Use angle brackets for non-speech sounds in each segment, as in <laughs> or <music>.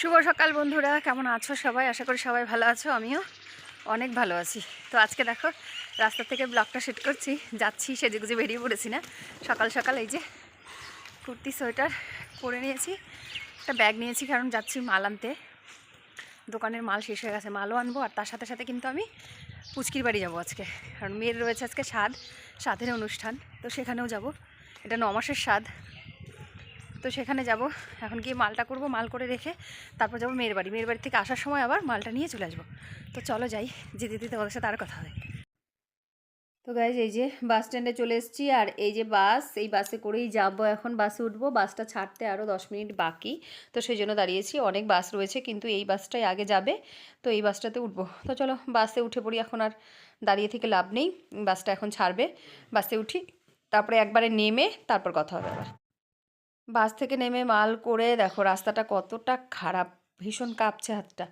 শুভ সকাল বন্ধুরা, কেমন আছো সবাই? আশা করি সবাই ভালো আছো, আমিও অনেক ভালো আছি। তো আজকে দেখো, রাস্তা থেকে ব্লগটা শুট করছি, যাচ্ছি, সেজে গুজে বেরিয়ে পড়েছি না। সকাল সকাল এই যে কুর্তি, সোয়েটার পরে নিয়েছি, একটা ব্যাগ নিয়েছি, কারণ যাচ্ছি মাল আনতে। দোকানের মাল শেষ হয়ে গেছে, মালও আনব, আর তার সাথে সাথে কিন্তু আমি পুচকির বাড়ি যাব আজকে। কারণ মেয়ের রয়েছে আজকে স্বাদ স্বাদের অনুষ্ঠান, তো সেখানেও যাব। এটা ন মাসের স্বাদ তো সেখানে যাব। এখন গিয়ে মালটা করব, মাল করে রেখে তারপর যাব মেয়ের বাড়ি। মেয়ের বাড়ি থেকে আসার সময় আবার মালটা নিয়ে চলে আসব। তো চলো যাই যেতে যেতে ওদের সাথে আর কথা হয়। তো গাইজ এই যে বাস স্ট্যান্ডে চলে এসেছি আর এই যে বাস এই বাসে করেই যাব এখন। বাসে উঠবো বাসটা ছাড়তে আরও দশ মিনিট বাকি। তো সেই জন্য দাঁড়িয়েছি। অনেক বাস রয়েছে, কিন্তু এই বাসটাই আগে যাবে। তো এই বাসটাতে উঠবো। তো চলো বাসে উঠে পড়ি, এখন আর দাঁড়িয়ে থেকে লাভ নেই। বাসটা এখন ছাড়বে। বাসে উঠি, তারপরে একবারে নেমে তারপর কথা হবে আবার। বাস থেকে নেমে মাল করে দেখো রাস্তাটা কতটা খারাপ, ভীষণ কাঁপছে হাতটা।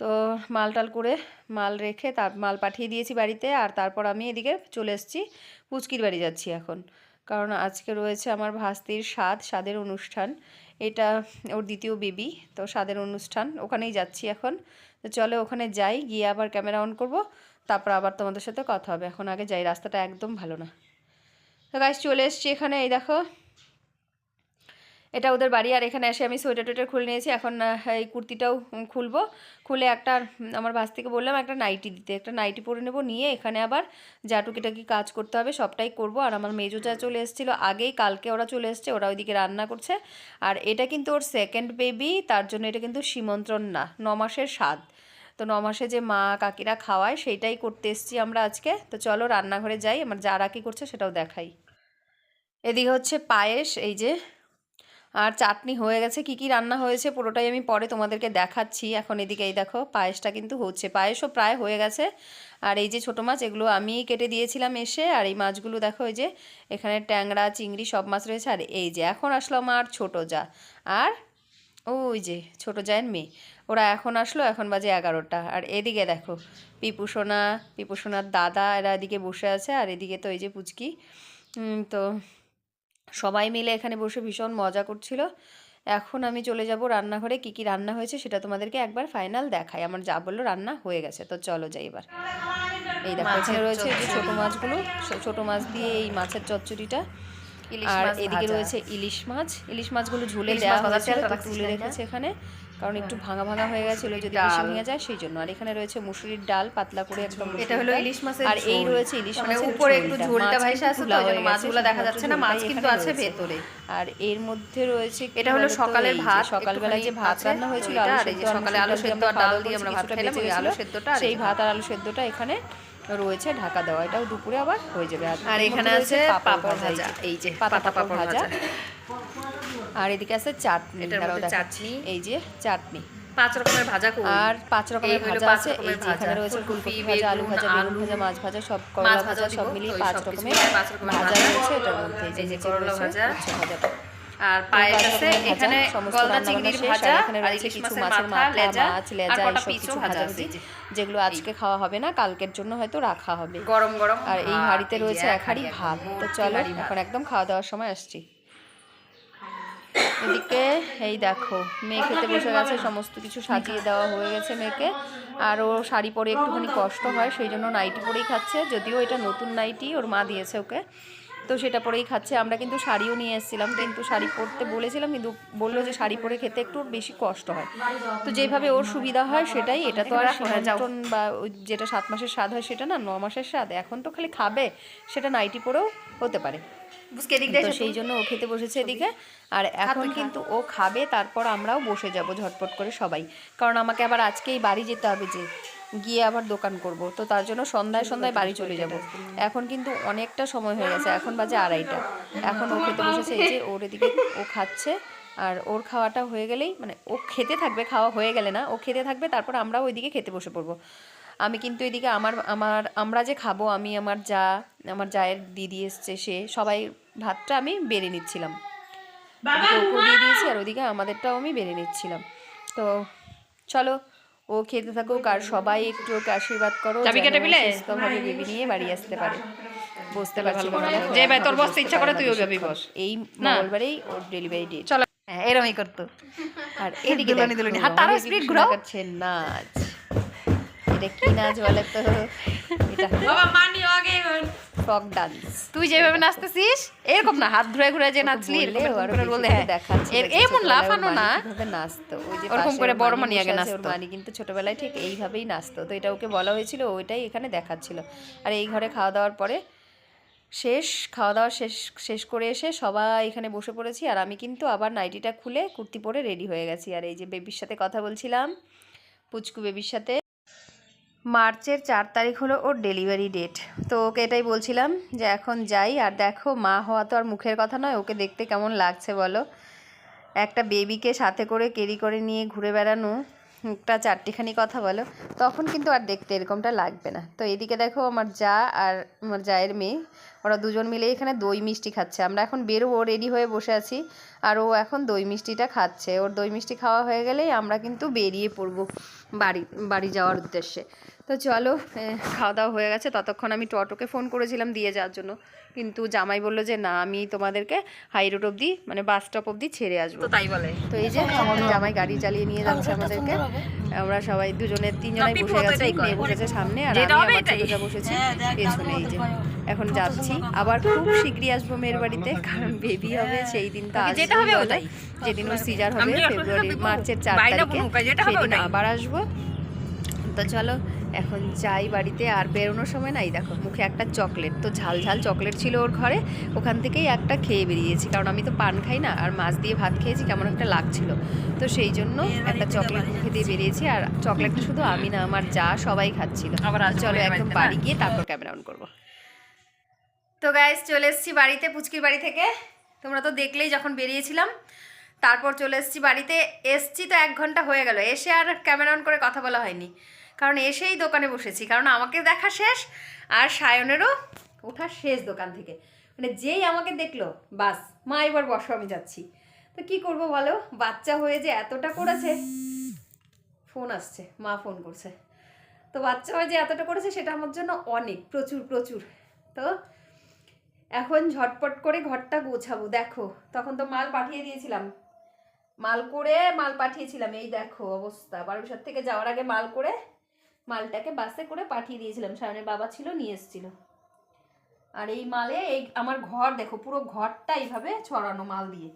তো মাল টাল করে মাল রেখে তার, মাল পাঠিয়ে দিয়েছি বাড়িতে আর তারপর আমি এদিকে চলে এসেছি, পুচকির বাড়ি যাচ্ছি এখন। কারণ আজকে রয়েছে আমার ভাস্তির স্বাদ স্বাদের অনুষ্ঠান। এটা ওর দ্বিতীয় বেবি, তো স্বাদের অনুষ্ঠান, ওখানেই যাচ্ছি এখন। তো চলো ওখানে যাই, গিয়ে আবার ক্যামেরা অন করব, তারপর আবার তোমাদের সাথে কথা হবে। এখন আগে যাই, রাস্তাটা একদম ভালো না। তো গাছ চলে এসছি এখানে, এই দেখো এটা ওদের বাড়ি, আর এখানে এসে আমি সোয়েটার টোয়েটার খুলে নিয়েছি। এখন এই কুর্তিটাও খুলবো। খুলে একটা আমার ভাস থেকে বললাম একটা নাইটি দিতে। একটা নাইটি পরে নেব, নিয়ে এখানে আবার যা টুকিটাকি কাজ করতে হবে, সবটাই করব। আর আমার মেজো যা চলে এসেছিল, আগেই কালকে ওরা চলে এসছে, ওরা ওইদিকে রান্না করছে। আর এটা কিন্তু ওর সেকেন্ড বেবি তার জন্য এটা কিন্তু সীমন্ত্রণ না, ন মাসের স্বাদ। তো ন মাসে যে মা কাকিরা খাওয়ায়, সেইটাই করতে এসছি আমরা আজকে। তো চলো রান্নাঘরে যাই, আমার যারা কী করছে সেটাও দেখাই। এদিকে হচ্ছে পায়েস, এই যে আর চাটনি হয়ে গেছে, কি কি রান্না হয়েছে পুরোটাই আমি পরে তোমাদেরকে দেখাচ্ছি। এখন এদিকে এই দেখো, পায়েসটা কিন্তু হচ্ছে, পায়েসও প্রায় হয়ে গেছে। আর এই যে ছোটো মাছ, এগুলো আমি কেটে দিয়েছিলাম এসে, আর এই মাছগুলো দেখো এই যে এখানে ট্যাংরা, চিংড়ি সব মাছ রয়েছে, আর এই যে এখন আসলো আমার ছোটো যা। আর ওই যে ছোটো জায়ের মেয়ে, ওরা এখন আসলো, এখন বাজে এগারোটা। আর এদিকে দেখো পিপুসোনা পিপুসোনার দাদা, এরা এদিকে বসে আছে, আর এদিকে তো এই যে পুচকি। তো সবাই মিলে এখানে বসে ভীষণ মজা করছিল। এখন আমি চলে যাব রান্নাঘরে কি কি রান্না হয়েছে সেটা তোমাদেরকে একবার ফাইনাল দেখাই। আমার যা বলল রান্না হয়ে গেছে তো চলো যাই এবার। এই দেখো এখানে রয়েছে যে ছোটো মাছগুলো ছোটো মাছ দিয়ে এই মাছের চচ্চড়িটা। আর এদিকে রয়েছে ইলিশ মাছ। ইলিশ মাছগুলো ঝুলে দেওয়া তো তুলে রেখেছে এখানে। কারণ একটু ভাঙা ভাঙা হয়ে গেছিল যদি। বেশি ভেঙে যায় সেই জন্য। আর এখানে রয়েছে মুসুরির ডাল পাতলা করে একদম এটা হলো ইলিশ মাছের আর এই রয়েছে ইলিশ মানে মাছের উপরে একটু ঝোলটা। ভাইসা আছে তো, হয়ে মাছগুলো দেখা যাচ্ছে না, মাছ কিন্তু আছে ভেতরে। আর এর মধ্যে রয়েছে এটা হলো সকালের ভাত, সকালবেলা যে ভাত রান্না হয়েছিল আর এই যে সকালে আলু সেদ্ধ ডাল আর ডাল দিয়ে আমরা ভাত খেলাম, ওই আলু। সেদ্ধটা সেই ভাত আর আলু সেদ্ধটা এখানে রয়েছে ঢাকা দেওয়া। এটাও দুপুরে আবার হয়ে যাবে। আর এখানে আছে পাঁপড় ভাজা। এই যে পাতা পাঁপড় ভাজা। আর এদিকে আছে চাটনি। চাটনি। এই যে চাটনি। পাঁচ রকমের ভাজা আর পাঁচ রকমের ভাজা আছে। এই যে এখানে ভাজা, রয়েছে ফুলকপি, ভাজা আলু ভাজা বেগুন ভাজা মাছ ভাজা সব করলা ভাজা সব মিলিয়ে পাঁচ রকমের ভাজা। রয়েছে। এটার মধ্যে এই যে করলা ভাজা। ভাজাটা। আর পায়েস আছে। এখানে গলদা চিংড়ির আর ভাজা আর ইলিশ কিছু মাছের মাথা লেজা মাছ আর লেজা এইসব কিছু ভাজা আছে যেগুলো আজকে খাওয়া হবে না কালকের জন্য হয়তো রাখা হবে। গরম গরম আর এই হাঁড়িতে রয়েছে এক হাঁড়ি ভাত। তো চলো এখন একদম খাওয়া দাওয়ার সময় আসছি। এদিকে, এই দেখো মেয়ে খেতে বসে গেছে, সমস্ত কিছু সাজিয়ে দেওয়া হয়ে গেছে মেয়েকে। আর ও শাড়ি পরে একটুখানি কষ্ট হয়, সেই জন্য নাইটি পরেই খাচ্ছে, যদিও এটা নতুন নাইটি ওর মা দিয়েছে ওকে। তো সেটা পরেই খাচ্ছে। আমরা কিন্তু শাড়িও নিয়ে এসেছিলাম কিন্তু শাড়ি পরতে বলেছিলাম কিন্তু বলল যে শাড়ি পরে খেতে একটু বেশি কষ্ট হয়। তো যেভাবে ওর সুবিধা হয় সেটাই এটা তো আর রাখো না, যাও। সীমন্ত্রণ বা যেটা সাত মাসের স্বাদ হয় সেটা না ন মাসের স্বাদ। এখন তো খালি খাবে সেটা নাইটি পরেও হতে পারে। তো সেই জন্য ও খেতে বসেছে এদিকে। আর এখন কিন্তু ও খাবে তারপর আমরাও বসে যাব ঝটপট করে সবাই। কারণ আমাকে আবার আজকেই বাড়ি যেতে হবে যে গিয়ে আবার দোকান করব। তো তার জন্য সন্ধ্যায় সন্ধ্যায় বাড়ি চলে যাব। এখন কিন্তু অনেকটা সময় হয়ে গেছে, এখন বাজে আড়াইটা। এখন ও খেতে বসেছে, এই যে ওর এদিকে ও খাচ্ছে, আর ওর খাওয়াটা হয়ে গেলেই মানে ও খেতে থাকবে, খাওয়া হয়ে গেলে না, ও খেতে থাকবে, তারপর আমরাও ওইদিকে খেতে বসে পড়ব। আমি কিন্তু এদিকে আমার আমার, আমরা যে খাব, আমি আমার যা, আমার জায়ের দিদি এসছে, সে সবাই ভাতটা আমি বেড়ে নিচ্ছিলাম। দিয়ে দিয়েছি, আর ওদিকে আমাদেরটাও আমি বেড়ে নিচ্ছিলাম। তো চলো ও খেতে থাকুক আর সবাই একটু ওকে আশীর্বাদ করো? সুস্থভাবে বেবি নিয়ে বাড়ি আসতে পারে। বসতে পারছি যে ভাই তোর বসতে ইচ্ছা করে তুইও যাবি বস। এই না। মঙ্গলবারেই ওর ডেলিভারি ডেট চলো। হ্যাঁ এরমই করতো। আর <laughs> এদিকে দুলনি দুলনি হাত তারও স্পিড ঘোরাও। করছে নাচ। এটা কি নাচ বলে তো? Frock dance. তুই যেভাবে নাচতেছিস এরকম না হাত ঘুরে ঘুরে যে নাচলি এরকম হ্যাঁ এমন লাফানো না। নাচতো ওই যে ওরকম করে বড় মানি আগে নাচতো। মানি কিন্তু ছোটবেলায় ঠিক এইভাবেই নাচতো তো এটা ওকে বলা হয়েছিল ওইটাই এখানে দেখাচ্ছিল। আর এই ঘরে খাওয়া দাওয়ার পরে শেষ খাওয়া দাওয়া শেষ শেষ করে এসে সবাই এখানে বসে পড়েছি আর আমি কিন্তু আবার নাইটিটা খুলে কুর্তি পরে রেডি হয়ে গেছি। আর এই যে বেবির সাথে কথা বলছিলাম পুচকু বেবির সাথে। মার্চের চার তারিখ হলো ওর ডেলিভারি ডেট। তো ওকে এটাই বলছিলাম যে এখন যাই, আর দেখো মা হওয়া তো আর মুখের কথা নয়, ওকে দেখতে কেমন লাগছে বলো? একটা বেবিকে সাথে করে, কেরি করে নিয়ে ঘুরে বেড়ানো একটা চারটিখানি কথা বলো, তখন কিন্তু আর দেখতে এরকমটা লাগবে না। তো এদিকে দেখো আমার যা আর আমার জায়ের মেয়ে ওরা দুজন মিলে এখানে দই মিষ্টি খাচ্ছে। আমরা এখন বেরোবো রেডি হয়ে বসে আছি। আর ও এখন দই মিষ্টিটা খাচ্ছে। ওর দই মিষ্টি খাওয়া হয়ে গেলেই আমরা কিন্তু বেরিয়ে পড়ব বাড়ি বাড়ি যাওয়ার উদ্দেশ্যে। তো চলো খাওয়া দাওয়া হয়ে গেছে। ততক্ষণ আমি টোটোকে ফোন করেছিলাম দিয়ে যাওয়ার জন্য। কিন্তু জামাই বলল যে না আমি তোমাদেরকে হাই রোড অবধি মানে বাস স্টপ অবধি ছেড়ে আসব। তো তাই বলে। তো এই যে জামাই গাড়ি চালিয়ে নিয়ে যাচ্ছে আমাদেরকে। আমরা সবাই দুজনে তিনজনে বসে গেছি বসেছে সামনে আর আমি আমার বসেছি পেছনে এই যে। এখন যাচ্ছি। আবার খুব শীঘ্রই আসব মেয়ের বাড়িতে কারণ বেবি হবে সেই দিন তো হবে যেদিন ওর সিজার হবে ফেব্রুয়ারি মার্চের চার তারিখে। সেদিন আবার আসব। তো চলো এখন যাই বাড়িতে আর বেরোনোর সময় নাই দেখো মুখে একটা চকলেট। তো ঝাল ঝাল চকলেট ছিল ওর ঘরে ওখান থেকেই একটা খেয়ে বেরিয়েছি। কারণ আমি তো পান খাই না আর মাছ দিয়ে ভাত খেয়েছি কেমন একটা লাগছিল। তো সেই জন্য একটা চকলেট মুখে দিয়ে বেরিয়েছি আর চকলেটটা শুধু আমি না আমার যা সবাই খাচ্ছিল। চলো একদম বাড়ি গিয়ে তারপর ক্যামেরা অন করব। তো গাইজ চলে এসেছি বাড়িতে, পুচকির বাড়ি থেকে। তোমরা তো দেখলেই যখন বেরিয়েছিলাম, তারপর চলে এসেছি বাড়িতে। এসছি তো এক ঘণ্টা হয়ে গেল, এসে আর ক্যামেরা অন করে কথা বলা হয়নি। কারণ এসেই দোকানে বসেছি, কারণ আমাকে দেখা শেষ, আর সায়নেরও ওঠা শেষ দোকান থেকে। মানে যেই আমাকে দেখল, বাস, মা এবার বসো, আমি যাচ্ছি। তো কি করব বলো? বাচ্চা হয়ে যে এতটা করেছে। ফোন আসছে, মা ফোন করছে। তো বাচ্চা হয়ে যে এতটা করেছে, সেটা আমার জন্য অনেক, প্রচুর প্রচুর। তো এখন ঝটপট করে ঘরটা গোছাবো, দেখো। তখন তো মাল পাঠিয়ে দিয়েছিলাম। মাল করে মাল পাঠিয়েছিলাম, এই দেখো অবস্থা। বারোসার থেকে যাওয়ার আগে মাল করে মালটাকে বাসে করে পাঠিয়ে দিয়েছিলাম। সায়নের বাবা ছিল, নিয়ে এসেছিল। আর এই মালে এই আমার ঘর, দেখো, পুরো ঘরটা এইভাবে ছড়ানো মাল দিয়ে।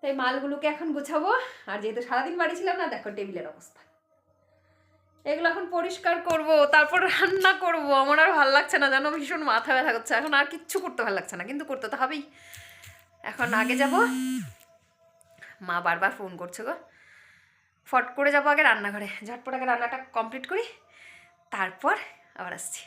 তো এই মালগুলোকে এখন গোছাবো। আর যেহেতু সারাদিন বাড়ি ছিলাম না, দেখো টেবিলের অবস্থা। এগুলো এখন পরিষ্কার করব, তারপর রান্না করব। আমার আর ভালো লাগছে না, জানো, ভীষণ মাথা ব্যথা করছে। এখন আর কিচ্ছু করতে ভালো লাগছে না, কিন্তু করতে তো হবেই। এখন আগে যাব। মা বারবার ফোন করছে গো। ফট করে যাব আগে রান্নাঘরে। ঝটপট আগে রান্নাটা কমপ্লিট করি, তারপর আবার আসছি।